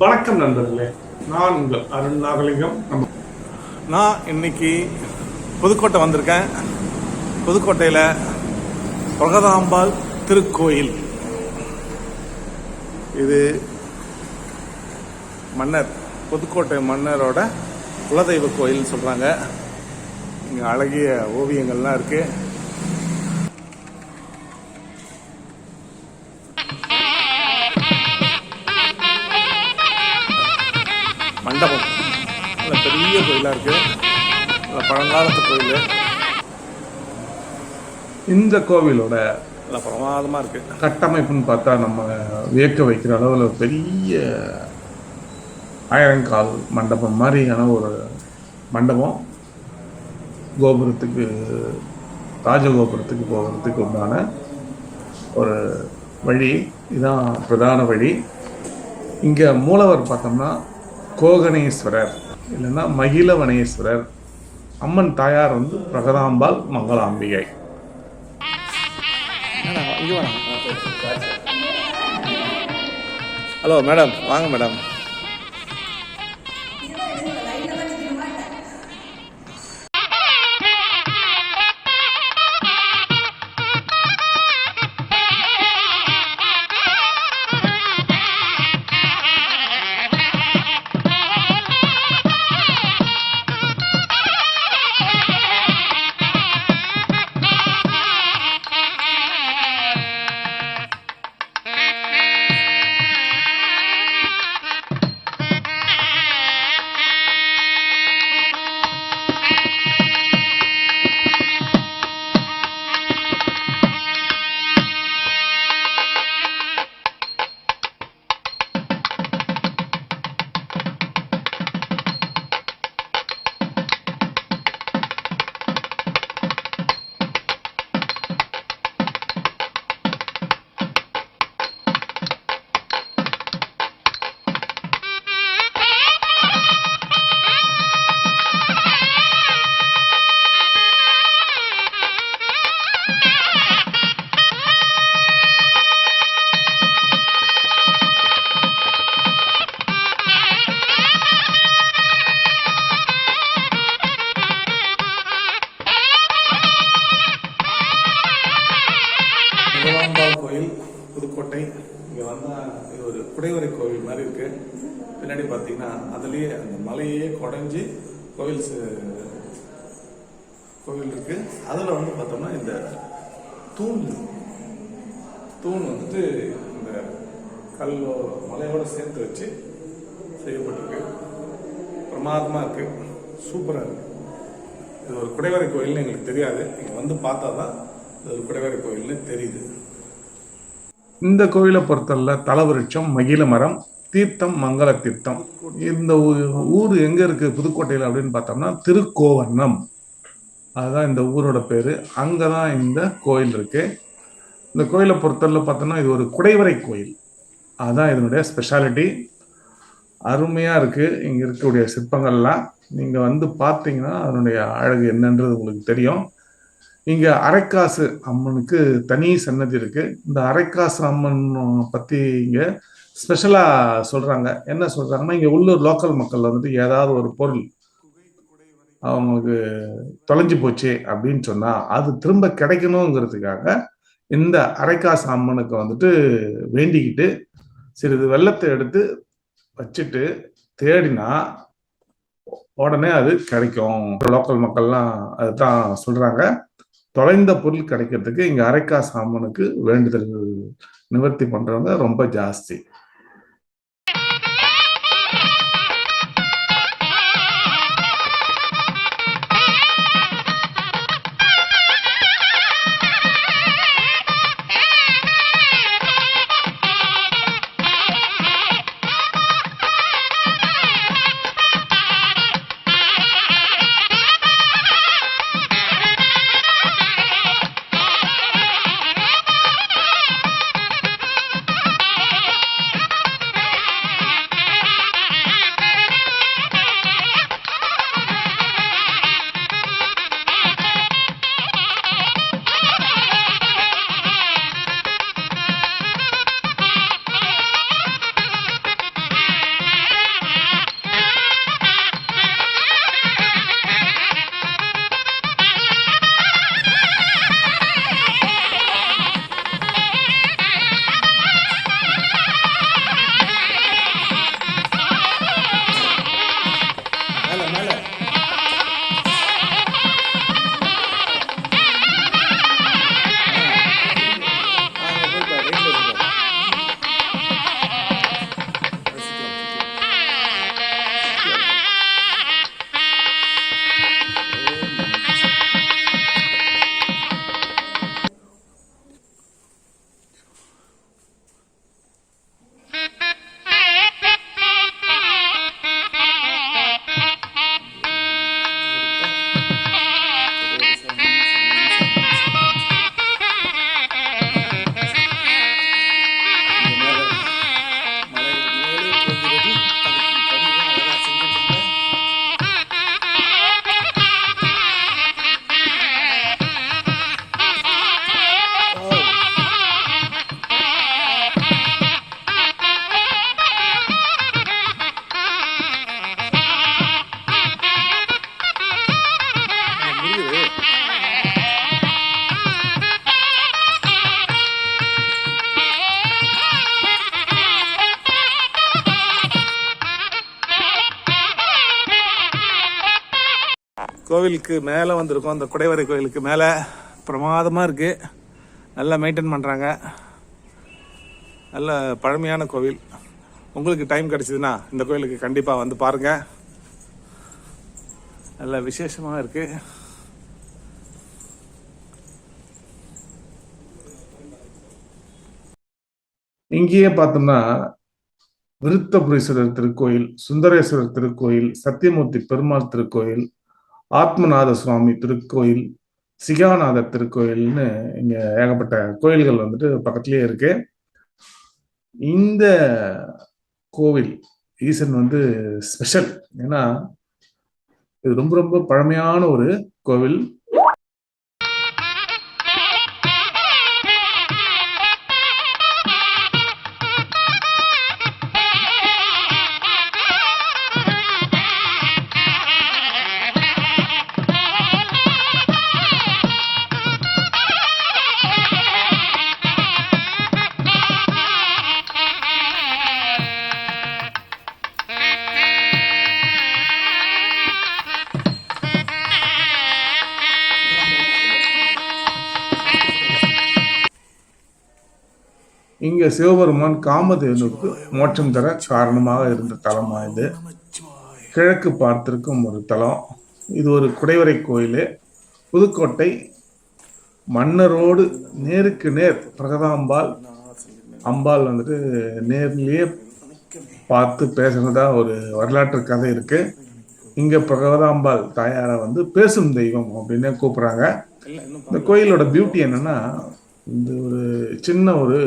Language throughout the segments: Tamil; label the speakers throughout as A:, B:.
A: வணக்கம் நண்பர்களே. நான் உங்கள் அருண் நாகலிங்கம்.
B: நான் இன்னைக்கு புதுக்கோட்டை வந்திருக்கேன். புதுக்கோட்டையில் பிரகதாம்பாள் திருக்கோயில். இது மன்னர் புதுக்கோட்டை மன்னரோட குலதெய்வ கோயில்னு சொல்கிறாங்க இங்கே அழகிய ஓவியங்கள்லாம் இருக்குது மண்டபம். நல்ல பெரிய கோயிலாக இருக்குது நல்ல பழங்காலத்து கோயில்.
A: இந்த கோவிலோட
B: நல்ல பிரமாதமாக இருக்குது
A: கட்டமைப்புன்னு பார்த்தா நம்ம வியக்க வைக்கிற அளவில் பெரிய ஆயிரங்கால் மண்டபம் மாதிரியான ஒரு மண்டபம். கோபுரத்துக்கு ராஜகோபுரத்துக்கு போகிறதுக்கு உண்டான ஒரு வழி. இதான் பிரதான வழி. இங்கே மூலவர் பார்த்தோம்னா கோகணேஸ்வரர் இல்லைன்னா மகிழவனேஸ்வரர். அம்மன் தாயார் வந்து பிரகதாம்பாள் மங்களாம்பிகை.
B: Hello madam. வாங்க மேடம். அந்த மலையே குடஞ்சி கோவில் கோவில் இருக்கு. அதில் வந்து பார்த்தோம்னா இந்த தூண் தூண் வந்துட்டு இந்த கல்லோ மலையோட சேர்த்து வச்சு செய்யப்பட்டிருக்கு. பிரமாதமாக இருக்கு. சூப்பராக இருக்கு. இது ஒரு குடைவரை கோயில்னு எங்களுக்கு தெரியாது. நீங்கள் வந்து பார்த்தா தான் இது ஒரு குடைவரை கோயில்னு தெரியுது.
A: இந்த கோயிலை பொறுத்தல தலவருட்சம் மகிழ மரம் தீர்த்தம் மங்கள தீர்த்தம். இந்த ஊ- ஊர் எங்க இருக்கு? புதுக்கோட்டையில் அப்படின்னு பார்த்தோம்னா திருக்கோவண்ணம். அதுதான் இந்த ஊரோட பேரு. அங்கதான் இந்த கோயில் இருக்கு. இந்த கோயிலை பொறுத்தவரை பார்த்தோம்னா இது ஒரு குடைவரை கோயில். அதுதான் இதனுடைய ஸ்பெஷாலிட்டி அருமையா இருக்கு. இங்க இருக்கக்கூடிய சிற்பங்கள்லாம். நீங்க வந்து பார்த்தீங்கன்னா அதனுடைய அழகு என்னன்றது உங்களுக்கு தெரியும். இங்க அரைக்காசு அம்மனுக்கு தனி சன்னதி இருக்கு. இந்த அரைக்காசு அம்மன் பத்தி இங்க ஸ்பெஷலாக சொல்கிறாங்க என்ன சொல்கிறாங்கன்னா இங்கே உள்ளூர் லோக்கல் மக்கள் வந்துட்டு ஏதாவது ஒரு பொருள் அவங்களுக்கு தொலைஞ்சு போச்சு அப்படின்னு சொன்னால் அது திரும்ப கிடைக்கணுங்கிறதுக்காக இந்த அரைக்காசு அம்மனுக்கு வந்துட்டு வேண்டிக்கிட்டு சிறிது வெள்ளத்தை எடுத்து வச்சுட்டு தேடினா உடனே அது கிடைக்கும். லோக்கல் மக்கள்லாம் அதுதான் சொல்கிறாங்க தொலைந்த பொருள் கிடைக்கிறதுக்கு இங்கே அரைக்காசு அம்மனுக்கு வேண்டுதல் நிவர்த்தி பண்ணுறவங்க ரொம்ப ஜாஸ்தி.
B: கோவிலுக்கு மேலே வந்திருக்கோம். அந்த குடைவரை கோவிலுக்கு மேலே பிரமாதமாக இருக்குது நல்லா மெயின்டைன் பண்ணுறாங்க நல்ல பழமையான கோவில். உங்களுக்கு டைம் கிடச்சிதுன்னா இந்த கோவிலுக்கு கண்டிப்பாக வந்து பாருங்கள் நல்ல விசேஷமாக இருக்குது
A: இங்கேயே பார்த்தோம்னா விருத்தபுரீஸ்வரர் திருக்கோயில் சுந்தரேஸ்வரர் திருக்கோயில் சத்தியமூர்த்தி பெருமாள் திருக்கோயில் ஆத்மநாத சுவாமி திருக்கோயில் சிகாநாதர் திருக்கோயில்னு இங்க ஏகப்பட்ட கோயில்கள் வந்துட்டு பக்கத்துலயே இருக்கு. இந்த கோவில் ஈசன் வந்து ஸ்பெஷல். ஏன்னா இது ரொம்ப ரொம்ப பழமையான ஒரு கோவில். இங்க சிவபெருமான் காமதேனுக்கு மோட்சம் தர காரணமாக இருந்த தலமா இது? கிழக்கு பார்த்திருக்கும் ஒரு தலம். இது ஒரு குடைவரை கோயில். புதுக்கோட்டை மன்னரோடு நேருக்கு நேர் பிரகதாம்பாள் அம்பாள் வந்துட்டு நேர்லயே பார்த்து பேசுனதா ஒரு வரலாற்று கதை இருக்கு. இங்க பிரகதாம்பாள் தாயாரை வந்து பேசும் தெய்வம் அப்படின்னு கூப்பிடுறாங்க. இந்த கோயிலோட பியூட்டி என்னன்னா இந்த ஒரு சின்ன ஒரு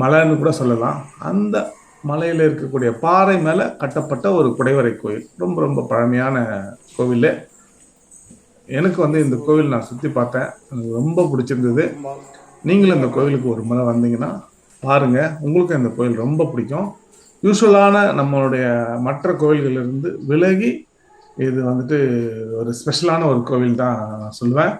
A: மலைன்னு கூட சொல்லலாம். அந்த மலையில் இருக்கக்கூடிய பாறை மேலே கட்டப்பட்ட ஒரு குடைவரை கோயில். ரொம்ப ரொம்ப பழமையான கோவில். எனக்கு வந்து இந்த கோவில் நான் சுற்றி பார்த்தேன். எனக்கு ரொம்ப பிடிச்சிருந்தது. நீங்களும் இந்த கோவிலுக்கு ஒரு முறை வந்தீங்கன்னா பாருங்கள் உங்களுக்கும் இந்த கோயில் ரொம்ப பிடிக்கும். யூஸ்வலான நம்மளுடைய மற்ற கோவில்களிலிருந்து விலகி இது வந்துட்டு ஒரு ஸ்பெஷலான ஒரு கோவில் தான் நான் சொல்லுவேன்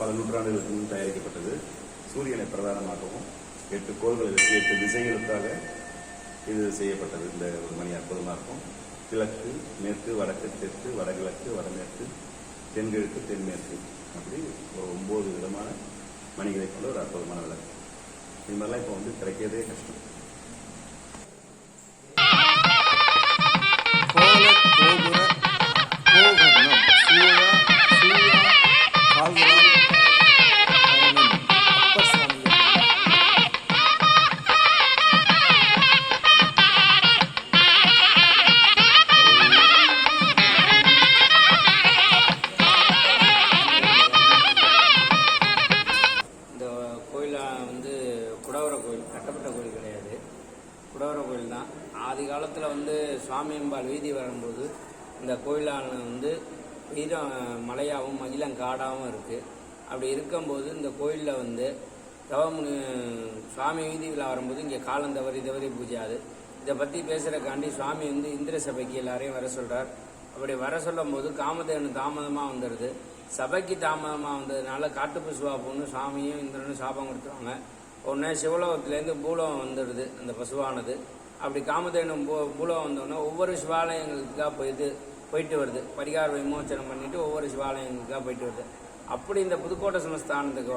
C: பல நூற்றாண்டுகளுக்கு முன் தயாரிக்கப்பட்டது. சூரியனை பிரதானமாகவும் எட்டு கோள்களை வச்சு எட்டு திசைகளுக்காக இது செய்யப்பட்டது. இந்த ஒரு மணி அற்புதமாக இருக்கும். கிழக்கு மேற்கு வடக்கு தெற்கு வடகிழக்கு வடமேற்கு தென்கிழக்கு தென்மேற்கு அப்படி ஒரு ஒம்பது விதமான மணிகளை கொண்ட ஒரு அற்புதமான விளக்கு. இது மாதிரிலாம் இப்போ வந்து கிடைக்கிறதே கஷ்டம்.
D: இந்த கோயிலான வந்து ஈரம் மலையாகவும் மகிழங்காடாகவும் இருக்குது அப்படி இருக்கும்போது இந்த கோயிலில் வந்து தவமுனி சுவாமி வீதியில் விழா வரும்போது இங்கே காலம் தவறி தவறி பூஜையாது. இதை பற்றி பேசுகிறக்காண்டி சுவாமி வந்து இந்திர சபைக்கு எல்லாரையும் வர சொல்கிறார் அப்படி வர சொல்லும் போது காமதேனு தாமதமாக வந்துடுது சபைக்கு தாமதமாக வந்ததுனால காட்டுப்பு சுவாப்புன்னு சாமியும் இந்திரனும் சாபம் கொடுத்துருவாங்க. உடனே சிவலோகத்துலேருந்து பூலோகம் வந்துடுது அந்த பசுவானது. அப்படி காமதேனு பூ பூலோகம் வந்தோடனே ஒவ்வொரு சிவாலயங்களுக்காக போயிட்டு போயிட்டு வருது. பரிகார விமோச்சனம் பண்ணிட்டு ஒவ்வொரு சிவாலயங்களுக்காக போயிட்டு வருது. அப்படி இந்த புதுக்கோட்டை சமஸ்தானத்துக்கு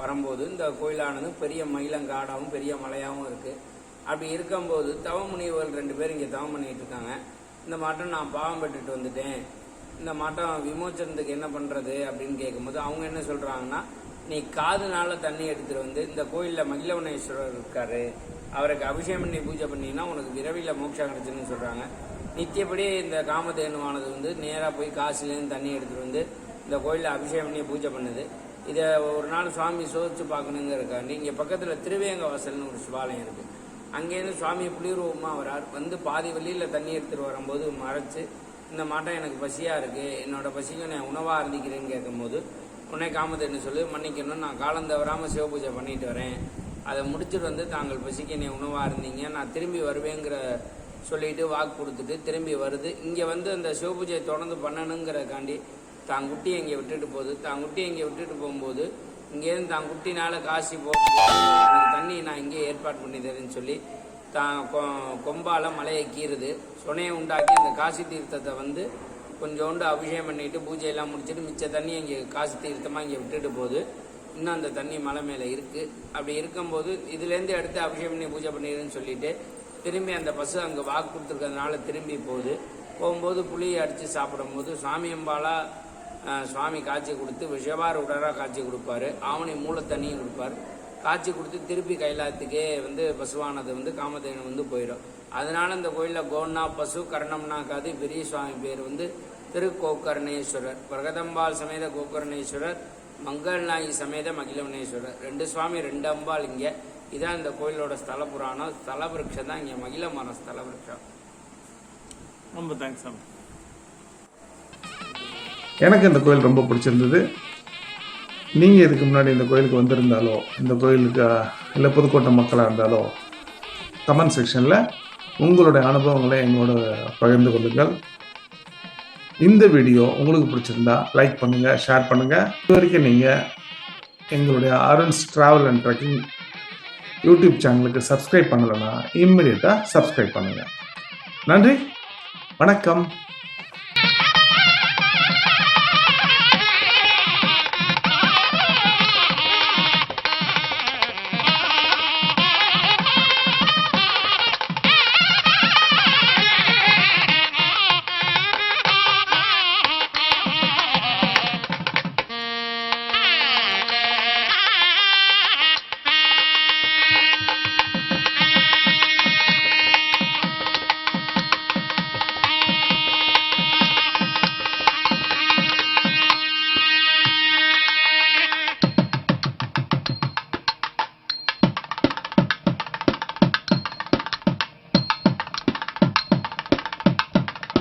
D: வரும்போது இந்த கோயிலானது பெரிய மயிலங்காடாகவும் பெரிய மலையாகவும் இருக்குது அப்படி இருக்கும்போது தவமுனிவர்கள் ரெண்டு பேர் இங்கே தவம் பண்ணிட்டு இருக்காங்க இந்த மாட்டம் நான் பாவம் பெற்றுட்டு வந்துட்டேன். இந்த மாட்டம் விமோச்சனத்துக்கு என்ன பண்ணுறது அப்படின்னு கேட்கும்போது அவங்க என்ன சொல்கிறாங்கன்னா நீ காதுனால தண்ணி எடுத்துகிட்டு வந்து இந்த கோயிலில் மகிழவனேஸ்வரர் இருக்காரு. அவருக்கு அபிஷேகம் பண்ணி பூஜை பண்ணினா உனக்கு விரைவில் மோட்சம் கிடைச்சுன்னு சொல்கிறாங்க நித்தியப்படி இந்த காமதேனுவானது வந்து நேராக போய் காசுலேருந்து தண்ணி எடுத்துகிட்டு வந்து இந்த கோயிலில் அபிஷேகம் பண்ணி பூஜை பண்ணுது. இதை ஒரு நாள் சுவாமி சோதிச்சு பார்க்கணுங்கிறக்காண்டி இங்கே பக்கத்தில் திருவேங்க வாசல்னு ஒரு சிவாலயம் இருக்குது அங்கேருந்து சுவாமி புளிரூபமாக வரார். வந்து பாதி வழியில் தண்ணி எடுத்துகிட்டு வரும்போது மறைச்சு இந்த மாட்டம் எனக்கு பசியாக இருக்குது என்னோட பசிக்கு நான் உணவாக இருந்திக்கிறேன்னு கேட்கும்போது உன்னை காமதேன்னு சொல்லி மன்னிக்கணும் நான் காலம் தவறாமல் சிவ பூஜை பண்ணிட்டு வரேன். அதை முடிச்சுட்டு வந்து தாங்கள் பசிக்கு என்னை உணவாக இருந்தீங்க நான் திரும்பி வருவேங்கிற சொல்லிட்டு வாக்கு கொடுத்துட்டு திரும்பி வருது. இங்கே வந்து அந்த சிவபூஜையை தொடர்ந்து பண்ணணுங்கிறக்காண்டி தான் குட்டியை இங்கே விட்டுட்டு போகுது. தான் குட்டியை இங்கே விட்டுட்டு போகும்போது இங்கேருந்து தான் குட்டினால காசி போக தண்ணி நான் இங்கே ஏற்பாடு பண்ணி தரேன்னு சொல்லி தான் கொ- கொம்பால மலையை கீறுது. சுனையை உண்டாக்கி அந்த காசி தீர்த்தத்தை வந்து கொஞ்சோண்டு அபிஷேகம் பண்ணிட்டு பூஜையெல்லாம் முடிச்சுட்டு மிச்ச தண்ணி இங்கே காசி தீர்த்தமாக இங்கே விட்டுட்டு போகுது. இன்னும் அந்த தண்ணி மலை மேலே இருக்குது அப்படி இருக்கும்போது இதுலேருந்து எடுத்து அபிஷேகம் பண்ணி பூஜை பண்ணிடுன்னு சொல்லிட்டு திரும்பி அந்த பசு அங்கே வாக்கு கொடுத்துருக்கறதுனால திரும்பி போகுது. போகும்போது புளியை அடித்து சாப்பிடும்போது சுவாமி அம்பாலா சுவாமி காய்ச்சி கொடுத்து விஷபார் உடராக காய்ச்சி கொடுப்பாரு. ஆவணி மூல தண்ணியும் கொடுப்பாரு. காய்ச்சி கொடுத்து திருப்பி கைலாத்துக்கே வந்து பசுவானது வந்து காமதேனு வந்து போயிடும். அதனால இந்த கோயிலில் கோன்னா பசு கர்ணம்னா காது பெரிய சுவாமி பேர் வந்து திருக்கோக்கர்ணேஸ்வரர். பிரகதம்பால் சமேத கோக்கர்ணேஸ்வரர் மங்கள்நாயகி சமேத மகிழவனேஸ்வரர். ரெண்டு சுவாமி ரெண்டு அம்பாள் இங்கே. இதான் இந்த கோயிலோட ஸ்தல புராணம். ஸ்தல விருட்சம் தான் இங்கே. மகிழ மரம் ஸ்தல விருட்சம்
B: ரொம்ப தேங்க்ஸ்
A: எனக்கு இந்த கோயில் ரொம்ப பிடிச்சிருந்தது. நீங்கள் இதுக்கு முன்னாடி இந்த கோயிலுக்கு வந்திருந்தாலோ இந்த கோயிலுக்கு இல்லை புதுக்கோட்டை மக்களாக இருந்தாலோ கமெண்ட் செக்ஷனில் உங்களுடைய அனுபவங்களை எங்களோட பகிர்ந்து கொள்ளுங்கள். இந்த வீடியோ உங்களுக்கு பிடிச்சிருந்தா லைக் பண்ணுங்கள் ஷேர் பண்ணுங்கள் இது வரைக்கும் நீங்கள் எங்களுடைய Arun's travel and trekking YouTube சேனலுக்கு சப்ஸ்கிரைப் பண்ணலைன்னா இம்மிடியட்டாக சப்ஸ்கிரைப் பண்ணுங்கள் நன்றி வணக்கம்.